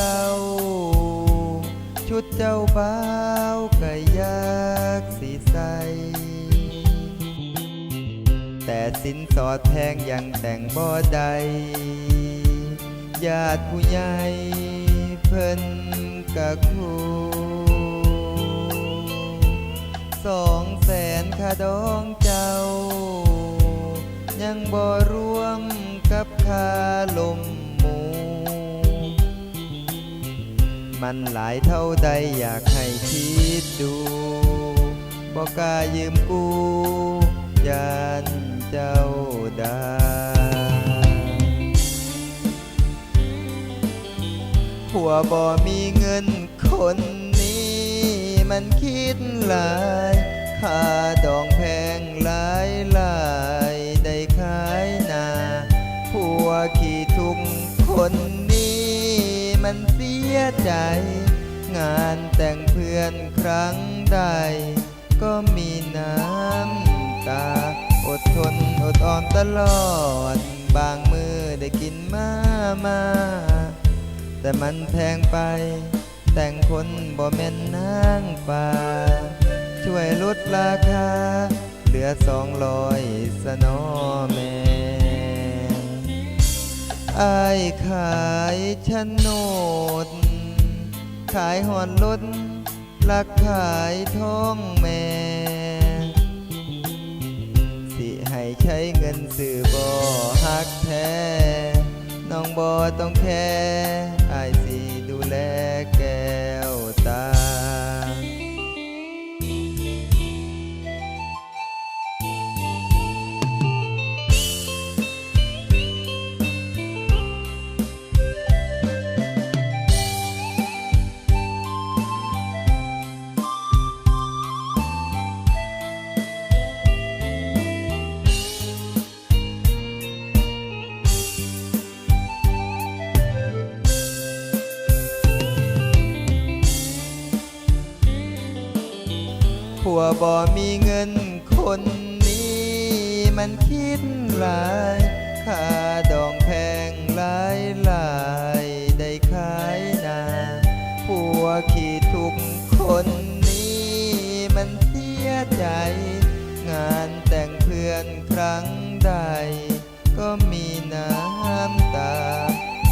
เจ้า ชุดเจ้าบ่าวก็ยากสีใส แต่สินสอดแพงยังแต่งบ่ได้ญาติผู้ใหญ่เพิ่นกะคูสองแสนค่าดองเจ้า ยังบ่รวมกับค่าลม มันหลายเท่าใดอยากให้คิดดูบอกกล้ายืมกูยานเจ้าดาผัวบ่มีเงินคนนี้ มันคิดหลายค่าดองแพงหลายหลายได้ขายนาผัวขี้ทุกคน สียใจ งานแต่งเพื่อนครั้งใด ก็มีน้ำตา อดทนอดออมตลอด บางมือได้กินมามา แต่มันแพงไป แต่งคนบ่แม่นนางฟ้าช่วยลดราคา เหลือสองร้อยสนอแม่ อายขายโนด ขายหอนรถลักขายทองแม่ สิให้ใช้เงินสื่อบ่ฮักแท้ น้องบ่ต้องแค่ ผัวบ่มีเงินคนนี้มันคิดหลายค่าดองแพงหลายหลายได้ขายนาผัวขี้ทุกคนนี้มันเสียใจ งานแต่งเพื่อนครั้งใด ก็มีน้ำตา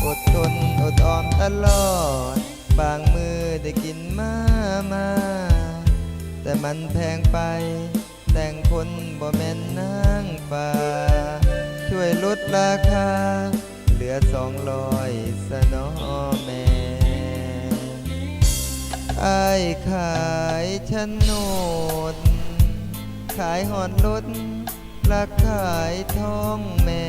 อดทนอดออมตลอด บางมือได้กินมามา แต่มันแพงไป แต่งคนบ่แม่นนางฟ้า ช่วยลดราคา เหลือสองร้อยสนอแม่อายขายโนด ขายหอนรถลักขายทองแม่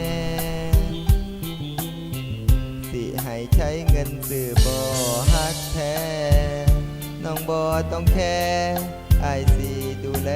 สิให้ใช้เงินซื้อบ่ฮักแท้ น้องบ่ต้องแค่ายสิดูแล